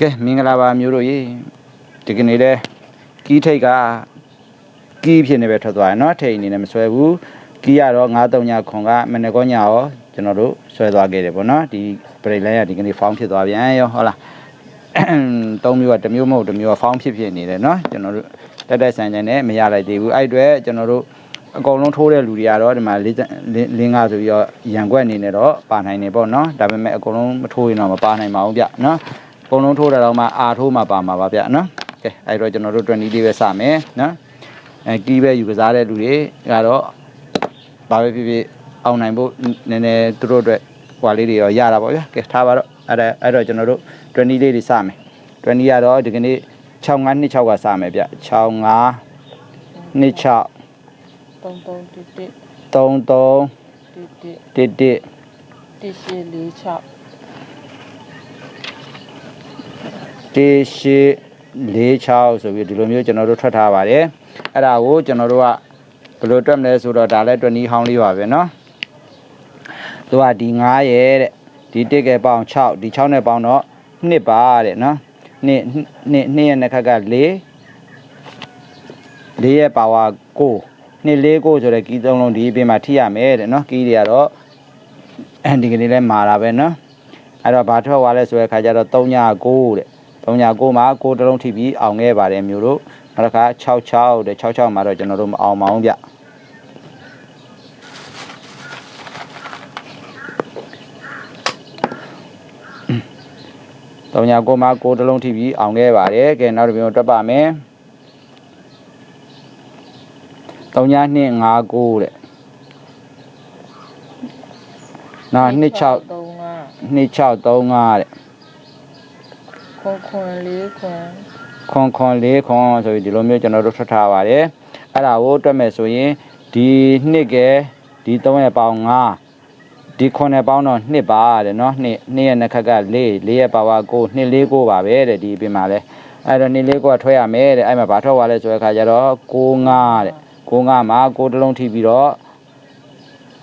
ကဲမင်္ဂလာပါမျိုးတို့ရေဒီကနေ့လဲကီးထိတ်ကကီးဖြစ်နေပဲထွက်သွားတယ်เนาะထိတ်အနေနဲ့မဆွဲဘူးကီးရတော့939ခွန်ကမနေ့ကောညရောကျွန်တော်တို့ဆွဲသွားခဲ့တယ်ပေါ့เนาะဒီပရိလဲရဒီကနေ့ဖောင်းဖြစ်သွားပြန်ရောဟုတ်လားသုံးမျိုးကတစ်မျိုးမဟုတ်တစ်မျိုးကဖောင်းဖြစ်ဖြစ်နေတယ်เนาะကျွန်တော်တို့တက်တက်ဆန်ဆန်နဲ့မရလိုက်သေးဘူးအဲ့အတွေ့ကျွန်တော်တို့အကုန်လုံးထိုးတဲ့လူတွေကတော့ဒီမှာ၄လင်းကားဆိုပြီးတော့ရန်ကွက်အနေနဲ့တော့ပါနိုင်နေပေါ့เนาะဒါပေမဲ့အကုန်လုံးမထိုးရင်တော့မပါနိုင်ပါဘူးဗျเนาะ အကုန်လုံးထိုးတာတော့မှအာထိုးမှပါမှာပါဗျနော်ကဲအဲ့တော့ကျွန်တော်တို့20လေးပဲစမယ်နော်အဲကီးပဲယူကစားတဲ့လူတွေကတော့ဘာပဲဖြစ်ဖြစ်အောင်နိုင်ဖို့နည်းနည်းသူတို့အတွက်ဟွာလေးတွေရောရတာပေါ့ဗျာကဲထားပါတော့အဲ့ဒါအဲ့တော့ကျွန်တော်တို့20လေးတွေစမယ်20ကတော့ဒီကနေ့6526ကစမယ်ဗျ65 26 33 33 33 33 34 46 1846ဆိုပြီးဒီလိုမျိုးကျွန်တော်တို့ထွက်ထားပါတယ်အဲ့ဒါကိုကျွန်တော်တို့ကဘယ်လိုတွက်မလဲဆိုတော့ဒါလည်းတွက်နီးဟောင်းလေးပါပဲเนาะသူကဒီ9ရဲ့တဲ့ဒီတစ်ကဲပေါင်6ဒီ6နဲ့ပေါင်တော့2ပါတဲ့เนาะနှစ်နှစ်နှစ်ရဲ့နှစ်ခက်က4 4ရဲ့ပါဝါ9နှစ်4 9ဆိုတဲ့ကီးသုံးလုံးဒီအပြင်မှာထိရမယ်တဲ့เนาะကီးတွေကတော့အဲဒီကနေ့လဲမာတာပဲเนาะအဲ့တော့ဘာထွက်သွားလဲဆိုတဲ့ခါကျတော့309တဲ့ 309မှာ9တလုံးထိပြီးအောင်ခဲ့ပါတယ်မျိုးတို့နောက်တစ်ခါ66တဲ့66မှာတော့ကျွန်တော်တို့မအောင်မအောင်ဗျ309မှာ9တလုံးထိပြီးအောင်ခဲ့ပါတယ်ကဲနောက်တစ်ပြန်တွက်ပါမယ်3ည259တဲ့နောက်26သုံးငါ2635တဲ့ ခွန်ခွန်လေးခွန် ခွန်ခွန်လေးခွန်ဆိုပြီးဒီလိုမျိုးကျွန်တော်တို့ထွက်ထားပါတယ်အဲ့ဒါကိုတွက်မယ်ဆိုရင်ဒီနှစ်ကဲဒီ3ရဲ့ပေါင်း5ဒီ9ရဲ့ပေါင်းတော့2ပါတဲ့เนาะ2 2ရဲ့နှစ်ခက်က4 4ရဲ့ပါဝါ9 2 4 9ပါပဲတဲ့ဒီပြင်မှာလဲအဲ့တော့2 4 9ကထွက်ရမယ်တဲ့အဲ့မှာဘာထွက်သွားလဲဆိုတဲ့အခါကျတော့6 5တဲ့6 5မှာ6တလုံးထိပြီးတော့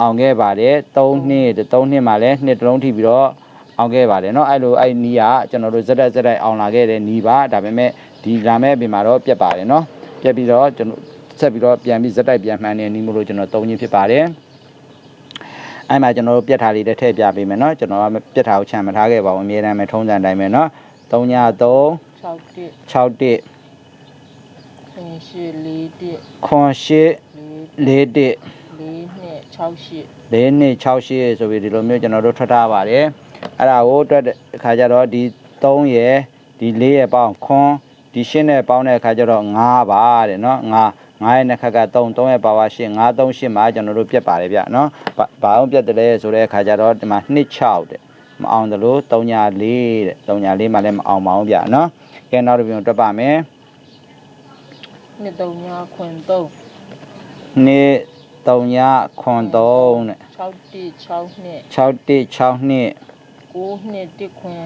အောင်ခဲ့ပါတယ်3နှစ်တဲ့3နှစ်မှာလဲ2တလုံးထိပြီးတော့ အောင်ခဲ့ပါတယ်เนาะအဲ့လိုအဲ့နီးကကျွန်တော်တို့ဇက်တက်ဇက်တက်အောင်လာခဲ့တဲ့နီးပါဒါပေမဲ့ဒီလာမဲ့အပြင်မှာတော့ပြတ်ပါတယ်เนาะပြတ်ပြီးတော့ကျွန်တော်ဆက်ပြီးတော့ပြန်ပြီးဇက်တိုက်ပြန်မှန်းနေနီးမလို့ကျွန်တော်သုံးချင်းဖြစ်ပါတယ်အဲ့မှာကျွန်တော်တို့ပြတ်ထားလေးတစ်ထည့်ပြပေးမယ်เนาะကျွန်တော်ကပြတ်ထားကိုချန်မထားခဲ့ပါဘူးအမြဲတမ်းပဲထုံးစံတိုင်းပဲเนาะ3ည3 6တစ် 6တစ် ခွန်ရှစ်လေးတစ် ခွန်8 လေးတစ် 4တစ် လေးနှစ်6ရှစ် ၄နှစ်6ရှစ်ဆိုပြီးဒီလိုမျိုးကျွန်တော်တို့ထွက်ထားပါတယ် အဲ့ဒါကိုတွက်တဲ့အခါကျတော့ဒီ3ရယ်ဒီ4ရယ်ပေါင်းခွန်းဒီ8နဲ့ပေါင်းတဲ့အခါကျတော့9ပါတဲ့နော်9 9ရဲ့နှစ်ခါက3 3ရဲ့ပါဝါ8 9 3 8မှာကျွန်တော်တို့ပြတ်ပါတယ်ဗျနော်ဘာအောင်ပြတ်တယ်လဲဆိုတဲ့အခါကျတော့ဒီမှာ2 6တဲ့မအောင်တယ်လို့3ညာ4တဲ့3ညာ4မှာလည်းမအောင်ပါဘူးဗျနော်ကဲနောက်တစ်ပြုံတွက်ပါမယ်2 3ညာခွန်း3နေ3ညာခွန်း3တဲ့6 1 6 2 6 1 6 2 9နှစ်တစ်ခွန်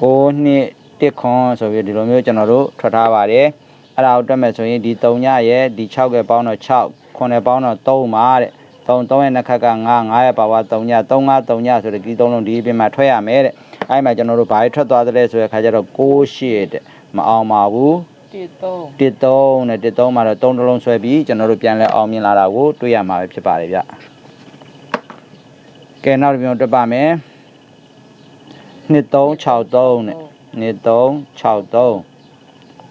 9နှစ်တစ်ခွန်ဆိုပြီးဒီလိုမျိုးကျွန်တော်တို့ထွက်ထားပါတယ်အဲ့ဒါကိုတွက်မယ်ဆိုရင်ဒီ3ညရဲ့ဒီ6ရဲ့ပေါင်းတော့6ခွန်ရဲ့ပေါင်းတော့3ပါတဲ့3 3ရဲ့နှစ်ခက်က9 9ရဲ့ပါဝါ3ည3 5 3ညဆိုတဲ့ဒီ3လုံးဒီအပြင်မှာထွက်ရမယ်တဲ့အဲ့မှာကျွန်တော်တို့ဘာထွက်သွားတယ်လဲဆိုတဲ့ခါကျတော့6 8တဲ့မအောင်ပါဘူးတစ်သုံးတစ်3နဲ့တစ်3မှာတော့3တလုံးဆွဲပြီးကျွန်တော်တို့ပြန်လဲအောင်မြင်လာတာကိုတွေ့ရမှာပဲဖြစ်ပါတယ်ဗျကဲနောက်တစ်ပြန်တွက်ပါမယ် 2 3 6 3နဲ့ နှစ်3 6 3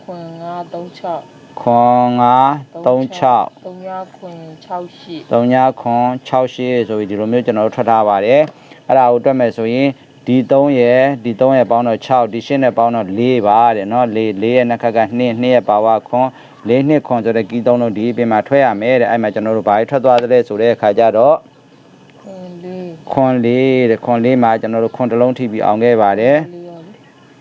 ခွန်ငါ36 ခွန်5 36 သုံးညာခွန်6ရှစ် 3ညခွန်68ဆိုပြီးဒီလိုမျိုးကျွန်တော်တို့ထွက်ထားပါတယ်အဲ့ဒါကိုတွက်မယ်ဆိုရင်ဒီ3ရယ်ဒီ3ရယ်ပေါင်းတော့6ဒီ8နဲ့ပေါင်းတော့4ပါတဲ့เนาะ4 4ရဲ့နှစ်ခက်က2 2ရဲ့ပါဝါခွန်4နှစ်ခွန်ဆိုတဲ့ကီး3လုံးဒီအပြင်မှာထွက်ရမယ်တဲ့အဲ့မှာကျွန်တော်တို့ဘာတွေထွက်သွားသလဲဆိုတဲ့အခါကျတော့ ခွန်လေး ခွန်4တဲ့ခွန်4မှာကျွန်တော်တို့ခွန်တစ်လုံးထိပြီးအောင်ခဲ့ပါတယ် လေးရောလေ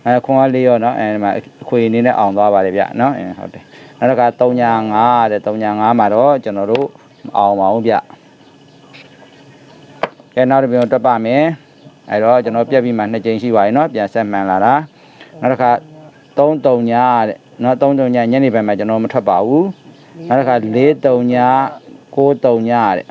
အဲခွန်ကလေးရောเนาะအဲဒီမှာအခွေအနေနဲ့အောင်သွားပါတယ်ဗျเนาะအဲဟုတ်တယ်နောက်တစ်ခါ3ညာ5တဲ့3ညာ5မှာတော့ကျွန်တော်တို့မအောင်ပါဘူးဗျကဲနောက်တစ်ပြန်တွက်ပါမယ်အဲတော့ကျွန်တော်ပြက်ပြီးမှနှစ်ကြိမ်ရှိပါပြီเนาะပြန်ဆက်မှန်လာတာနောက်တစ်ခါ3 3ညာတဲ့เนาะ3 3ညာညနေပိုင်းမှာကျွန်တော်မထွက်ပါဘူးနောက်တစ်ခါ4 3ညာ9 3ညာတဲ့ သုံးသုံးညာနှစ်တစ်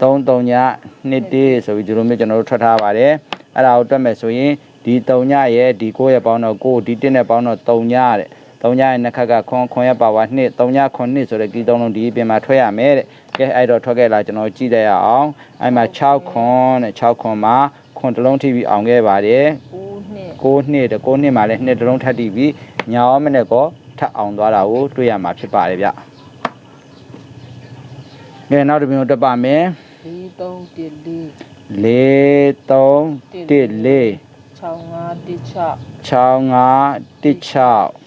3 3ညာ2 1ဆိုပြီးဒီလိုမျိုးကျွန်တော်တို့ထွက်ထားပါတယ်အဲ့ဒါကိုတွက်မယ်ဆိုရင်ဒီ3ညရဲ့ဒီ9ရဲ့ပေါင်းတော့9ဒီ1နဲ့ပေါင်းတော့3ညတဲ့3ညရဲ့နှစ်ခက်ကခွန်ခွန်ရဲ့ပါဝါ2 3ညခွန်2ဆိုတဲ့ကီသုံးလုံးဒီအပြင်မှာထွက်ရမယ်တဲ့ကဲအဲ့တော့ထွက်ခဲ့လာကျွန်တော်ကြည့်လိုက်ရအောင်အဲ့မှာ6ခွန်တဲ့6ခွန်မှာခွန်တစ်လုံးထိပြီးအောင်ခဲ့ပါတယ်9နှစ်6နှစ်တဲ့6နှစ်မှာလည်းနှစ်တစ်လုံးထပ်တီးပြီးညာရောမနဲ့ကောထပ်အောင်သွားတာကိုတွေ့ရမှာဖြစ်ပါတယ်ဗျ ကဲနောက်တစ်ပြင်ကိုတက်ပါမယ်4 3 1 4 3 1 4 6 5 1 6 6516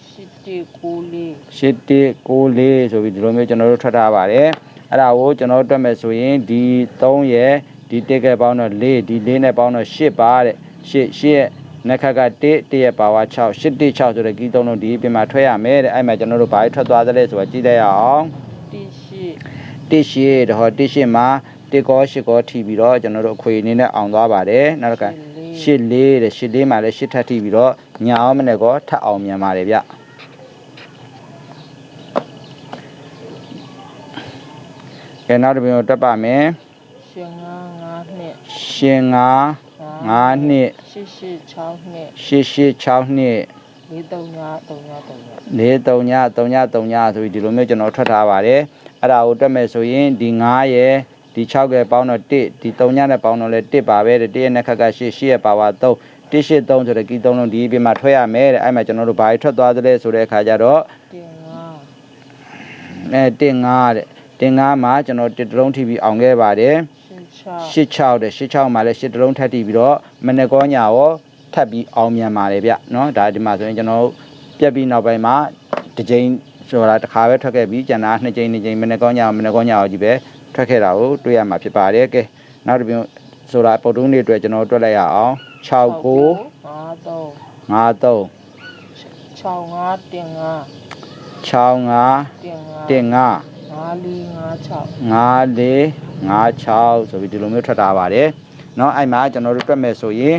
8 8194ဆိုပြီးဒီလိုမျိုးကျွန်တော်တို့ထွက်ထားပါတယ်အဲ့ဒါကိုကျွန်တော်တို့တွက်မယ်ဆိုရင်ဒီ3ရဲ့ဒီတစ်ကက်ပေါင်းတော့4ဒီ4နဲ့ပေါင်းတော့8ပါတဲ့8 8ရဲ့နှစ်ခက်က1 1ရဲ့ပါဝါ6 8 1 6ဆိုတဲ့ကီးသုံးလုံးဒီပြင်မှာထွက်ရမယ်တဲ့အဲ့မှာကျွန်တော်တို့ဘာထွက်သွားသလဲဆိုတာကြည့်လိုက်ရအောင်1 တစ်ရှိတော့တစ်ရှိမှာတစ်ကောရှစ်ကောထိပြီးတော့ကျွန်တော်တို့အခွေအနေနဲ့အောင်သွားပါတယ်နောက်တစ်ခါရှစ်လေးတဲ့ရှစ်လေးမှာလည်းရှစ်ထပ်ထိပြီးတော့ညာအောင်မနဲ့ကောထပ်အောင်မြန်ပါတယ်ဗျကဲနောက်တစ်ပြင်ကိုတက်ပါမယ်ရှင်ငါးငါးနှစ်ရှင်ငါငါးနှစ်ရှစ်ရှစ်6နှစ်ရှစ်ရှစ်6နှစ်လေးသုံးညသုံးညသုံးညလေး3ည3ည3ညဆိုပြီးဒီလိုမျိုးကျွန်တော်ထွက်ထားပါတယ် အဲ့ဒါကိုတက်မယ်ဆိုရင်ဒီ9ရဲ့ဒီ6ရဲ့ပေါင်းတော့1ဒီ3ညနဲ့ပေါင်းတော့လဲ1ပါပဲတဲ့1ရဲ့နှစ်ခက်က8 8ရဲ့ပါဝါ3 1 8 3ဆိုတဲ့ကီး3လုံးဒီအပြင်မှာထွက်ရမယ်တဲ့အဲ့မှာကျွန်တော်တို့ဘာတွေထွက်သွားသလဲဆိုတဲ့အခါကျတော့ တင်ငါ အဲ1 5တဲ့1 5မှာကျွန်တော်1တလုံးထိပြီးအောင်ခဲ့ပါတယ် ရှစ်6 86တဲ့86မှာလည်း8တလုံးထပ်ထိပြီးတော့မနေ့ကောညရောထပ်ပြီးအောင်မြန်ပါတယ်ဗျเนาะဒါဒီမှာဆိုရင်ကျွန်တော်တို့ပြက်ပြီးနောက်ပိုင်းမှာတစ်ကြိမ် ဆိုတာတစ်ခါပဲထွက်ခဲ့ပြီးကျန်တာနှစ်ကြိမ်နှစ်ကြိမ်မနေ့ကောညမနေ့ကောညရောကြီးပဲထွက်ခဲ့တာကိုတွေ့ရမှာဖြစ်ပါတယ်ကဲနောက်တစ်ပြင်ဆိုတာပုတ်တုံးလေးအတွက်ကျွန်တော်တို့တွက်လိုက်ရအောင်69 5 3 53 6 5တင်ငါ 65 တင်ငါ 15 5 4 5 6 5456ဆိုပြီးဒီလိုမျိုးထွက်တာပါတယ်เนาะအဲ့မှာကျွန်တော်တို့တွက်မယ်ဆိုရင်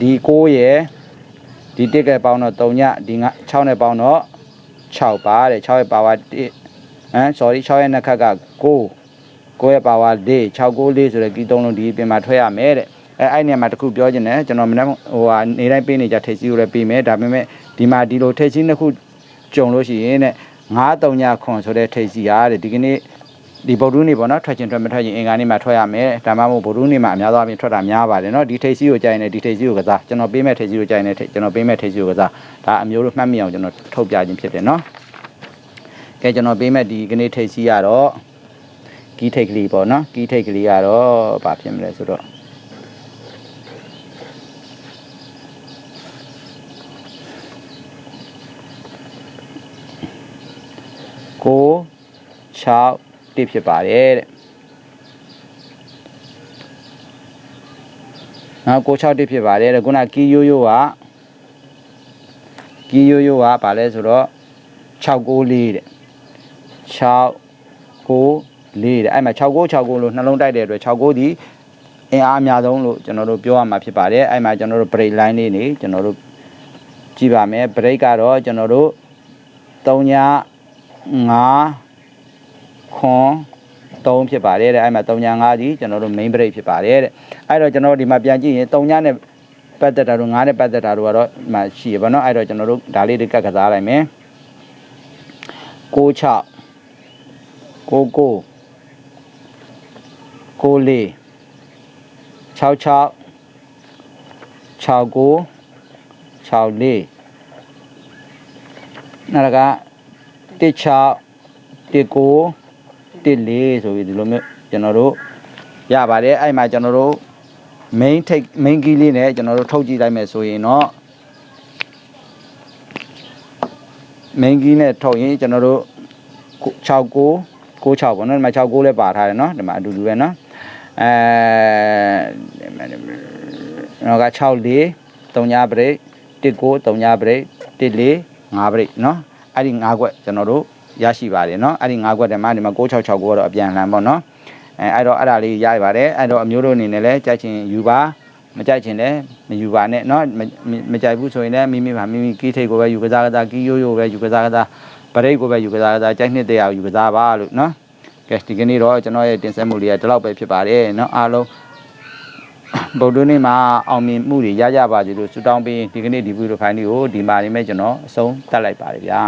ဒီ9ရယ်ဒီ1ကပေါင်းတော့3ညဒီ9 6နဲ့ပေါင်းတော့ 6ပါတဲ့6ရဲ့ပါဝါ1ဟမ် sorry 6ရဲ့နှစ်ခက်က9 9ရဲ့ပါဝါ4 694ဆိုတဲ့ကီးသုံးလုံးဒီပြင်မှာထွက်ရမယ်တဲ့အဲအဲ့နေရာမှာတစ်ခုပြောချင်တယ်ကျွန်တော်မနေ့ဟိုဟာနေတိုင်းပေးနေကြထိတ်စီကိုလည်းပေးမယ်ဒါပေမဲ့ဒီမှာဒီလိုထိတ်စီနှစ်ခုကြုံလို့ရှိရင်တဲ့9 3ညခွန်ဆိုတဲ့ထိတ်စီဟာတဲ့ဒီကနေ့ ဒီဗုဒ္ဓဦးနေပေါ့နော်ထွက်ချင်းထွက်မထွက်ချင်းအင်္ဂါနေ့မှာထွက်ရမယ်ဒါမှမဟုတ်ဗုဒ္ဓဦးနေမှာအများသောအားဖြင့်ထွက်တာများပါတယ်နော်ဒီထိတ်စီကိုကြိုင်နေဒီထိတ်စီကိုကစားကျွန်တော်ပေးမဲ့ထိတ်စီကိုကြိုင်နေကျွန်တော်ပေးမဲ့ထိတ်စီကိုကစားဒါအမျိုးလို့မှတ်မိအောင်ကျွန်တော်ထုတ်ပြခြင်းဖြစ်တယ်နော်ကဲကျွန်တော်ပေးမဲ့ဒီကနေ့ထိတ်စီကတော့ကီးထိတ်ကလေးပေါ့နော်ကီးထိတ်ကလေးကတော့ဘာဖြစ်မလဲဆိုတော့ကို6 တိဖြစ်ပါတယ်တဲ့နော်ကို6တိဖြစ်ပါတယ်တဲ့ခုနကီးရိုးရိုးကကီးရိုးရိုးကဘာလဲဆိုတော့694တဲ့6 6လေးတဲ့အဲ့မှာ6969လို့နှလုံးတိုက်တဲ့အတွက်69ဒီအင်အားအများဆုံးလို့ကျွန်တော်တို့ပြောရမှာဖြစ်ပါတယ်အဲ့မှာကျွန်တော်တို့ break line လေးနေကျွန်တော်တို့ကြည့်ပါမယ် break ကတော့ကျွန်တော်တို့3ည5 ခွန်3ဖြစ်ပါတယ်တဲ့အဲ့မှာ3ည5ဒီကျွန်တော်တို့ main break ဖြစ်ပါတယ်တဲ့အဲ့တော့ကျွန်တော်တို့ဒီမှာပြန်ကြည့်ရင်3ညနဲ့ပတ်သက်တာတို့9နဲ့ပတ်သက်တာတို့ကတော့ဒီမှာရှိရပါတော့အဲ့တော့ကျွန်တော်တို့ဒါလေးတွေကတ်ကစားလိုက်မယ်6 6ကိုကိုကိုလေး66 69 64နောက်က16 19 14ဆိုပြီးဒီလိုမျိုးကျွန်တော်တို့ရပါတယ်အဲ့မှာကျွန်တော်တို့ main take main key လေးနဲ့ကျွန်တော်တို့ထုတ်ကြည့်လိုက်မယ်ဆိုရင်တော့ main key နဲ့ထုတ်ရင်ကျွန်တော်တို့69 96ပေါ့နော်ဒီမှာ69လည်းပါထားတယ်နော်ဒီမှာအတူတူပဲနော်အဲတော့က64 3ညဘရိတ်19 3ညဘရိတ်14 5ဘရိတ်နော်အဲ့ဒီ5ခွက်ကျွန်တော်တို့ ရရှိပါတယ်နော်အဲ့ဒီ5ခွက်တည်းမှာဒီမှာ9669ကတော့အပြန်လှန်ပေါ့နော်အဲအဲ့တော့အဲ့ဒါလေးရရပါတယ်အဲ့တော့အမျိုးတို့အနေနဲ့လည်းကြိုက်ချင်ယူပါမကြိုက်ချင်လည်းမယူပါနဲ့เนาะမကြိုက်ဘူးဆိုရင်လည်းမိမိပါမိမိကီးထိတ်ကိုပဲယူကစားကစားကီးရိုးရိုးပဲယူကစားကစားပရိတ်ကိုပဲယူကစားကစားကြိုက်နှစ်တရားယူကစားပါလို့เนาะကဲဒီကနေ့တော့ကျွန်တော်ရဲ့တင်ဆက်မှုလေးကဒီလောက်ပဲဖြစ်ပါတယ်เนาะအားလုံး ဗုဒ္ဓနေ့မှာအောင်မြင်မှုတွေရကြပါစေလို့ဆုတောင်းပေးဒီကနေ့ဒီဗီဒီယိုဖိုင်လေးကိုဒီမှာနေမဲ့ကျွန်တော်အဆုံးသတ်လိုက်ပါတယ်ဗျာ